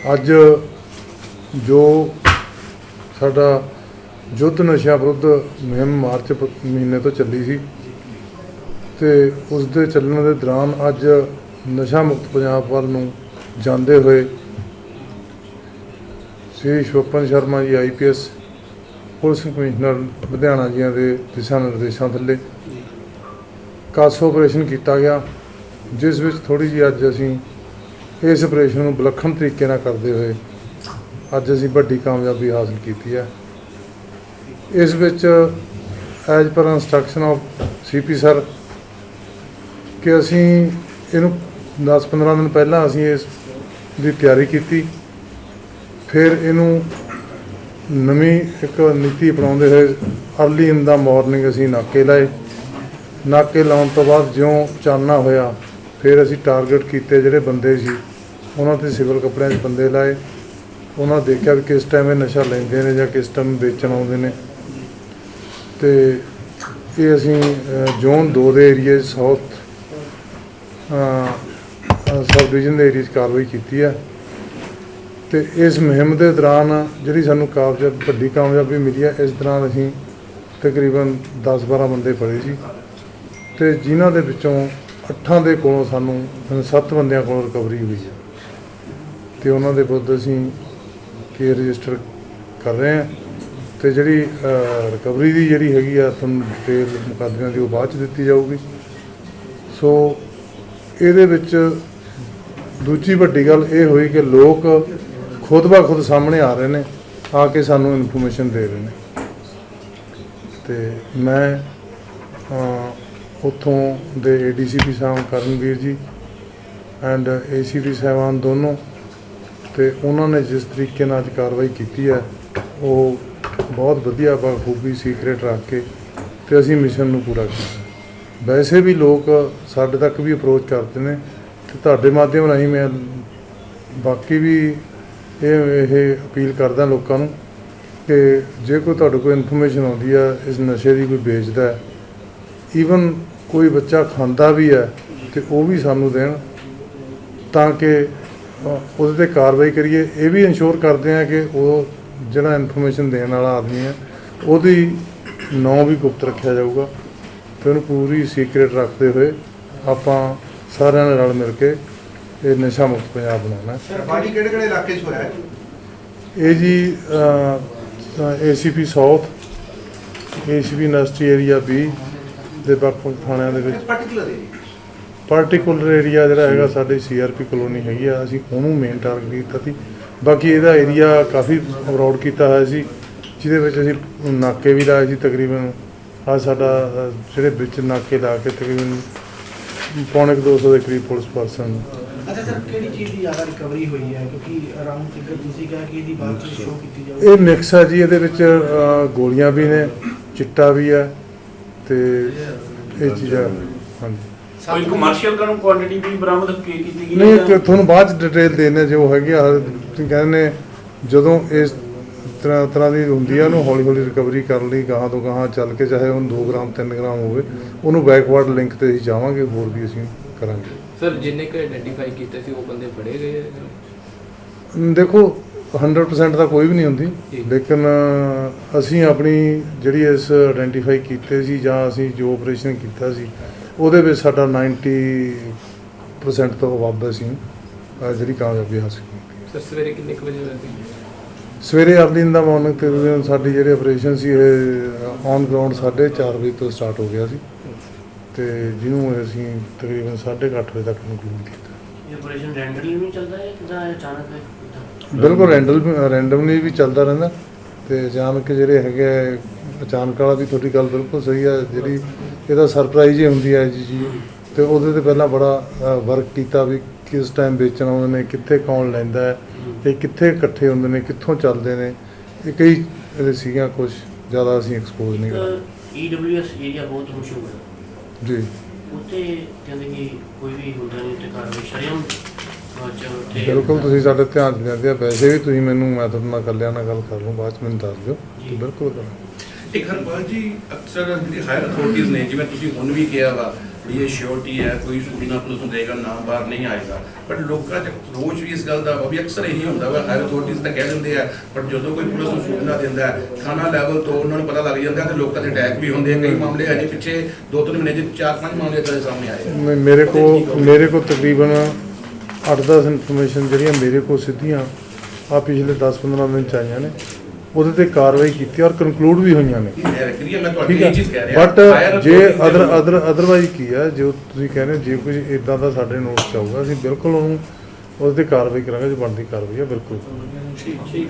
ਅੱਜ ਜੋ ਸਾਡਾ ਯੁੱਧ ਨਸ਼ਾ ਵਿਰੁੱਧ ਮੁਹਿੰਮ ਮਾਰਚ ਮਹੀਨੇ ਤੋਂ ਚੱਲੀ ਸੀ ਤੇ ਉਸ ਦੇ ਚੱਲਣ ਦੇ ਦੌਰਾਨ ਅੱਜ ਨਸ਼ਾ ਮੁਕਤ ਪੰਜਾਬ ਵੱਲ ਨੂੰ ਜਾਂਦੇ ਹੋਏ ਸ੍ਰੀ ਸ਼ੋਪਨ Sharma ji IPS police commissioner Ludhiana ਜੀਆਂ ਦੇ ਦਿਸ਼ਾ ਨਿਰਦੇਸ਼ਾਂ ਥੱਲੇ ਕਾਸ ਆਪਰੇਸ਼ਨ ਕੀਤਾ ਗਿਆ, ਜਿਸ ਵਿੱਚ ਥੋੜੀ ਜਿਹੀ ਅੱਜ ਅਸੀਂ ਇਸ ਆਪਰੇਸ਼ਨ ਨੂੰ ਵਿਲੱਖਣ ਤਰੀਕੇ ਨਾਲ ਕਰਦੇ ਹੋਏ ਅੱਜ ਅਸੀਂ ਵੱਡੀ ਕਾਮਯਾਬੀ ਹਾਸਲ ਕੀਤੀ ਹੈ। ਇਸ ਵਿੱਚ as per instruction of CP sir ਕਿ ਅਸੀਂ ਇਹਨੂੰ 10-15 ਦਿਨ ਪਹਿਲਾਂ ਅਸੀਂ ਇਸ ਦੀ ਤਿਆਰੀ ਕੀਤੀ। ਫਿਰ ਇਹਨੂੰ ਨਵੀਂ ਇੱਕ ਨੀਤੀ ਅਪਣਾਉਂਦੇ ਹੋਏ ਅਰਲੀ ਇਨ ਦਾ ਮਾਰਨਿੰਗ ਅਸੀਂ ਨਾਕੇ ਲਾਏ। ਨਾਕੇ ਲਾਉਣ ਤੋਂ ਬਾਅਦ ਜਿਉਂ ਚਾਨਣਾ ਹੋਇਆ, ਫਿਰ ਅਸੀਂ ਟਾਰਗੇਟ ਕੀਤੇ ਜਿਹੜੇ ਬੰਦੇ ਸੀ। ਉਹਨਾਂ ਤੇ ਸਿਵਲ ਕੱਪੜਿਆਂ 'ਚ ਬੰਦੇ ਲਾਏ। ਉਹਨਾਂ ਦੇਖਿਆ ਵੀ ਕਿਸ ਟਾਈਮ ਇਹ ਨਸ਼ਾ ਲੈਂਦੇ ਨੇ ਜਾਂ ਕਿਸ ਟਾਈਮ ਵੇਚਣ ਆਉਂਦੇ ਨੇ। ਤੇ ਇਹ ਅਸੀਂ ਜ਼ੋਨ 2 ਦੇ ਏਰੀਏ ਸਾਊਥ ਸਬ ਡਿਵੀਜ਼ਨ ਦੇ ਏਰੀਏ 'ਚ ਕਾਰਵਾਈ ਕੀਤੀ ਹੈ ਤੇ ਇਸ ਮੁਹਿੰਮ ਦੇ ਦੌਰਾਨ ਜਿਹੜੀ ਸਾਨੂੰ ਕਾਮਯਾਬ, ਵੱਡੀ ਕਾਮਯਾਬੀ ਮਿਲੀ ਹੈ ਇਸ ਦੌਰਾਨ ਅਸੀਂ ਤਕਰੀਬਨ 10-12 ਬੰਦੇ ਫੜੇ ਸੀ ਤੇ ਜਿਨ੍ਹਾਂ ਦੇ ਵਿੱਚੋਂ ਅੱਠਾਂ ਦੇ ਕੋਲੋਂ ਸਾਨੂੰ, ਸੱਤ ਬੰਦਿਆਂ ਕੋਲੋਂ ਰਿਕਵਰੀ ਹੋਈ ਹੈ ਤੇ ਉਹਨਾਂ ਦੇ ਵਿਰੁੱਧ ਅਸੀਂ ਕੇਸ ਰਜਿਸਟਰ ਕਰ ਰਹੇ ਹਾਂ। ਤੇ ਜਿਹੜੀ ਰਿਕਵਰੀ ਦੀ ਜਿਹੜੀ ਹੈਗੀ ਆ ਤੁਹਾਨੂੰ ਡਿਟੇਲ ਮੁਕੱਦਮਿਆਂ ਦੀ ਉਹ ਬਾਅਦ ਚ ਦਿੱਤੀ ਜਾਊਗੀ। ਸੋ ਇਹਦੇ ਵਿੱਚ ਦੂਜੀ ਵੱਡੀ ਗੱਲ ਇਹ ਹੋਈ ਕਿ ਲੋਕ ਖੁਦ ਬਾ ਖੁਦ ਸਾਹਮਣੇ ਆ ਰਹੇ ਨੇ ਆ ਕੇ ਸਾਨੂੰ ਇਨਫੋਰਮੇਸ਼ਨ ਦੇ ਰਹੇ ਨੇ। ਤੇ ਮੈਂ ਅ, ਉੱਥੋਂ ਦੇ ਏਡੀਸੀਪੀ ਸਾਹਿਬ ਕਰਨਵੀਰ ਜੀ ਐਂਡ ਏਸੀਪੀ ਸਾਹਿਬਾਨ ਦੋਨੋਂ ਤੇ ਉਹਨਾਂ ਨੇ ਜਿਸ ਤਰੀਕੇ ਨਾਲ ਅੱਜ ਕਾਰਵਾਈ ਕੀਤੀ ਹੈ, ਉਹ ਬਹੁਤ ਵਧੀਆ ਬਾਖੂਬੀ ਸੀਕ੍ਰੇਟ ਰੱਖ ਕੇ ਤੇ ਅਸੀਂ ਮਿਸ਼ਨ ਨੂੰ ਪੂਰਾ ਕੀਤਾ। ਵੈਸੇ ਵੀ ਲੋਕ ਸਾਡੇ ਤੱਕ ਵੀ ਅਪਰੋਚ ਕਰਦੇ ਨੇ ਤੇ ਤੁਹਾਡੇ ਮਾਧਿਅਮ ਰਾਹੀਂ ਮੈਂ ਬਾਕੀ ਵੀ ਇਹ ਇਹ ਅਪੀਲ ਕਰਦਾ ਲੋਕਾਂ ਨੂੰ ਕਿ ਜੇ ਕੋਈ ਤੁਹਾਡੇ ਕੋਲ ਇਨਫੋਰਮੇਸ਼ਨ ਆਉਂਦੀ ਆ ਇਸ ਨਸ਼ੇ ਦੀ ਕੋਈ ਵੇਚਦਾ ਈਵਨ ਕੋਈ ਬੱਚਾ ਖਾਂਦਾ ਵੀ ਹੈ ਤੇ ਉਹ ਵੀ ਸਾਨੂੰ ਦੇਣ ਤਾਂ ਕਿ ਉਹਦੇ ਤੇ ਕਾਰਵਾਈ ਕਰੀਏ। ਇਹ ਵੀ ਇਨਸ਼ੋਰ ਕਰਦੇ ਆ ਕਿ ਉਹ ਜਿਹੜਾ ਇਨਫੋਰਮੇਸ਼ਨ ਦੇਣ ਵਾਲਾ ਆਦਮੀ ਹੈ ਉਹਦੀ ਨਾਂ ਵੀ ਗੁਪਤ ਰੱਖਿਆ ਜਾਊਗਾ ਤੇ ਉਹਨੂੰ ਪੂਰੀ ਸੀਕ੍ਰੇਟ ਰੱਖਦੇ ਹੋਏ ਆਪਾਂ ਸਾਰਿਆਂ ਨੇ ਰਲ ਮਿਲ ਕੇ ਇਹ ਨਸ਼ਾ ਮੁਕਤ ਪੰਜਾਬ ਬਣਾਉਣਾ ਹੈ। ਸਰਕਾਰੀ ਕਿਹੜੇ ਕਿਹੜੇ ਇਲਾਕੇ 'ਚ ਹੋਇਆ ਹੈ? ਇਹ ਜੀ ACP south ACP industry area B ਦੇ ਵੱਖ-ਵੱਖ ਥਾਣਿਆਂ ਦੇ ਵਿੱਚ। ਪਾਰਟਿਕੂਲਰ ਏਰੀਆ ਪਾਰਟਿਕੂਲਰ ਏਰੀਆ ਜਿਹੜਾ ਹੈਗਾ ਸਾਡੇ ਸੀਆਰਪੀ ਕਲੋਨੀ ਹੈਗੀ ਆ ਅਸੀਂ ਉਹਨੂੰ ਮੇਨ ਟਾਰਗੇਟ ਕੀਤਾ ਸੀ। ਬਾਕੀ ਇਹਦਾ ਏਰੀਆ ਕਾਫੀ ਅਬਰੋਡ ਕੀਤਾ ਹੋਇਆ ਸੀ ਜਿਹਦੇ ਵਿੱਚ ਅਸੀਂ ਨਾਕੇ ਵੀ ਲਾਏ ਸੀ ਤਕਰੀਬਨ। ਆ ਸਾਡਾ ਜਿਹੜੇ ਵਿੱਚ ਨਾਕੇ ਲਾ ਕੇ ਤਕਰੀਬਨ ਪੌਣੇ ਕੁ 200 ਦੇ ਕਰੀਬ ਪੁਲਿਸ ਪਰਸਨ ਅੱਛਾ ਸਰ ਕਿਹੜੀ ਚੀਜ਼ ਦੀ ਜ਼ਿਆਦਾ ਰਿਕਵਰੀ ਹੋਈ ਹੈ? ਕਿਉਂਕਿ ਅਰਾਊਂਡ ਫਿਗਰ ਤੁਸੀਂ ਕਿਹਾ ਕਿ ਇਹਦੀ ਬਾਅਦ ਵਿੱਚ ਸ਼ੋਅ ਕੀਤੀ ਜਾਊਗੀ। ਇਹ ਮਿਕਸ ਹੈ ਜੀ ਇਹਦੇ ਵਿੱਚ ਅ, ਗੋਲੀਆਂ ਵੀ ਨੇ ਚਿੱਟਾ ਵੀ ਹੈ ਤੇ ਇਹ ਚੀਜ਼ਾਂ ਹਾਂਜੀ। ਕੋਈ ਕਮਰਸ਼ੀਅਲ ਕਰਨ ਕੁਆਂਟੀਟੀ ਵੀ ਬਰਾਮਦ ਕੀ ਕੀਤੀ ਗਈ ਨਹੀਂ ਕਿ ਤੁਹਾਨੂੰ ਬਾਅਦ ਚ ਡਿਟੇਲ ਦੇਣੇ ਜੋ ਹੈਗੀ ਆ ਤੁਸੀਂ ਕਹਿੰਦੇ ਨੇ ਜਦੋਂ ਇਸ ਤਰ੍ਹਾਂ ਤਰ੍ਹਾਂ ਦੀ ਹੁੰਦੀ ਆ ਉਹਨੂੰ ਹੌਲੀ ਹੌਲੀ ਰਿਕਵਰੀ ਕਰਨ ਲਈ ਗਾਹਾਂ ਤੋਂ ਗਾਹਾਂ ਚੱਲ ਕੇ ਚਾਹੇ ਉਹਨੂੰ 2 ਗ੍ਰਾਮ 3 ਗ੍ਰਾਮ ਹੋਵੇ ਉਹਨੂੰ ਬੈਕਵਰਡ ਲਿੰਕ ਤੇ ਅਸੀਂ ਜਾਵਾਂਗੇ ਹੋਰ ਵੀ ਅਸੀਂ ਕਰਾਂਗੇ ਸਰ ਜਿੰਨੇ ਕੁ ਆਇਡੈਂਟੀਫਾਈ ਕੀਤੇ ਸੀ ਉਹ ਬੰਦੇ ਫੜੇ ਗਏ ਆ? ਦੇਖੋ 100% ਤਾਂ ਕੋਈ ਵੀ ਨਹੀਂ ਹੁੰਦੀ ਜੀ। ਲੇਕਿਨ ਅਸੀਂ ਆਪਣੀ ਜਿਹੜੀ ਇਸ ਆਇਡੈਂਟੀਫਾਈ ਕੀਤੇ ਸੀ ਜਾਂ ਅਸੀਂ ਜੋ ਆਪਰੇਸ਼ਨ ਕੀਤਾ ਸੀ ਉਹਦੇ ਵਿੱਚ ਸਾਡਾ 90% ਤੋਂ ਵੱਧ ਅਸੀਂ ਅਹ ਜਿਹੜੀ ਕਾਮਯਾਬੀ ਹਾਸਲ ਕੀਤੀ ਸਰ ਸਵੇਰੇ ਕਿੰਨੇ ਕੁ ਵਜੇ ਹੋਇਆ ਸੀ? ਸਵੇਰੇ ਅਰਲੀ ਇਨ ਦਾ ਮਾਰਨਿੰਗ ਤੇ ਸਾਡੀ ਜਿਹੜੀ ਆਪਰੇਸ਼ਨ ਸੀ ਇਹ ਔਨ ਗਰਾਊਂਡ 4:30 ਵਜੇ ਤੋਂ ਸਟਾਰਟ ਹੋ ਗਿਆ ਸੀ। ਤੇ ਜਿਹਨੂੰ ਅਸੀਂ ਤਕਰੀਬਨ 8:30 ਵਜੇ ਤੱਕ ਕੰਕਲੂਡ ਕੀਤਾ। ਇਹ ਆਪਰੇਸ਼ਨ ਰੈਂਡਮਲੀ ਵੀ ਚੱਲਦਾ ਹੈ ਕਿਦਾਂ ਅਚਾਨਕ ਹੈ ਬਿਲਕੁਲ ਰੈਂਡਮ ਰੈਂਡਮਲੀ ਵੀ ਚੱਲਦਾ ਰਹਿੰਦਾ। ਤੇ ਅਚਾਨਕ ਜਿਹੜੇ ਹੈਗੇ ਆ, ਅਚਾਨਕ ਵਾਲਾ ਵੀ ਤੁਹਾਡੀ ਗੱਲ ਬਿਲਕੁਲ ਸਹੀ ਹੈ ਜਿਹੜੀ ਇਹਦਾ ਸਰਪ੍ਰਾਈਜ਼ ਹੀ ਹੁੰਦੀ ਹੈ ਜੀ ਜੀ। ਤੇ ਉਹਦੇ ਤੇ ਪਹਿਲਾਂ ਬੜਾ ਵਰਕ ਕੀਤਾ ਵੀ ਕਿਸ ਟਾਈਮ ਵੇਚਣ ਆਉਂਦੇ ਨੇ ਕਿੱਥੇ ਕੌਣ ਲੈਂਦਾ ਹੈ ਤੇ ਕਿੱਥੇ ਇਕੱਠੇ ਹੁੰਦੇ ਨੇ ਕਿੱਥੋਂ ਚੱਲਦੇ ਨੇ ਇਹ ਕਈ ਇਹਦੇ ਸੀਗੀਆਂ ਕੁਝ ਜ਼ਿਆਦਾ ਅਸੀਂ ਐਕਸਪੋਜ਼ ਨਹੀਂ ਕਰਾਂਗੇ। ਈਡਬਲਯੂਐਸ ਏਰੀਆ ਬਹੁਤ ਮਸ਼ਹੂਰ ਹੈ। ਜੀ। ਉੱਥੇ ਕਹਿੰਦੇ ਕਿ ਕੋਈ ਵੀ ਹੁੰਦਾ ਨਹੀਂ ਤੇ ਕਾਰਵਾਈ ਉੱਥੇ ਬਿਲਕੁਲ ਤੁਸੀਂ ਸਾਡੇ ਧਿਆਨ ਚ ਲਿਆਂਦੇ ਆ ਵੈਸੇ ਵੀ ਤੁਸੀਂ ਮੈਨੂੰ ਮੈਂ ਤੁਹਾਡੇ ਨਾਲ ਇਕੱਲਿਆਂ ਨਾਲ ਗੱਲ ਕਰ ਲਵਾਂ ਬਾਅਦ ਚ ਮੈਨੂੰ ਦੱਸ ਦਿਓ। ਬਿਲਕੁਲ ਕਰਾਂਗੇ ਇੱਕ ਹਰਪਾਲ ਜੀ ਅਕਸਰ ਜਿਹੜੀ ਹਾਇਰ ਅਥਾਰਟੀਆਂ ਨੇ ਜਿਵੇਂ ਤੁਸੀਂ ਹੁਣ ਵੀ ਕਿਹਾ ਵਾ ਵੀ ਇਹ ਸ਼ਿਓਰਟੀ ਹੈ ਕੋਈ ਸੂਚਨਾ ਪੁਲਿਸ ਨੂੰ ਦੇਗਾ ਨਾਮ ਬਾਹਰ ਨਹੀਂ ਆਏਗਾ। ਬਟ ਲੋਕਾਂ 'ਚ ਰੋਜ਼ ਵੀ ਇਸ ਗੱਲ ਦਾ ਵੀ ਅਕਸਰ ਇਹੀ ਹੁੰਦਾ ਵਾ ਹਾਇਰ ਅਥਾਰਟੀਆਂ ਤਾਂ ਕਹਿ ਦਿੰਦੇ ਆ ਪਰ ਜਦੋਂ ਕੋਈ ਪੁਲਿਸ ਨੂੰ ਸੂਚਨਾ ਦਿੰਦਾ ਹੈ ਥਾਣਾ ਲੈਵਲ ਤੋਂ ਉਹਨਾਂ ਨੂੰ ਪਤਾ ਲੱਗ ਜਾਂਦਾ ਤੇ ਲੋਕਾਂ ਦੇ ਅਟੈਕ ਵੀ ਹੁੰਦੇ ਆ। ਕਈ ਮਾਮਲੇ ਅਜੇ ਪਿੱਛੇ ਦੋ ਤਿੰਨ ਮਹੀਨੇ 'ਚ ਚਾਰ ਪੰਜ ਮਾਮਲੇ ਦੇ ਸਾਹਮਣੇ ਆਏ ਮੇਰੇ ਕੋ ਮੇਰੇ ਕੋ ਤਕਰੀਬਨ 8-10 ਇਨਫੋਰਮੇਸ਼ਨ ਜਿਹੜੀਆਂ ਮੇਰੇ ਕੋ ਸਿੱਧੀਆਂ ਆ ਪਿਛਲੇ 10-15 ਦਿਨ ਚ ਆਈਆਂ ਨੇ। ਉਹਦੇ ਤੇ ਕਾਰਵਾਈ ਕੀਤੀ ਔਰ ਕਨਕਲੂਡ ਵੀ ਹੋਈਆਂ ਨੇ। ਠੀਕ ਇਹ ਹੈ ਚੀਜ਼ ਕਹਿ ਰਿਹਾ। ਬਟ ਜੇ ਅਦਰ ਅਦਰ ਅਦਰਵਾਈਜ਼ ਕੀ ਹੈ ਜੋ ਤੁਸੀਂ ਕਹਿ ਰਹੇ ਹੋ, ਜੇ ਕੁਝ ਇਦਾਂ ਦਾ ਸਾਡੇ ਨੋਟ ਚ ਆਊਗਾ ਅਸੀਂ ਬਿਲਕੁਲ ਉਹਨੂੰ ਉਹਦੇ ਤੇ ਕਾਰਵਾਈ ਕਰਾਂਗੇ ਜੋ ਬਣਦੀ ਕਾਰਵਾਈ ਹੈ ਬਿਲਕੁਲ। ਠੀਕ ਠੀਕ।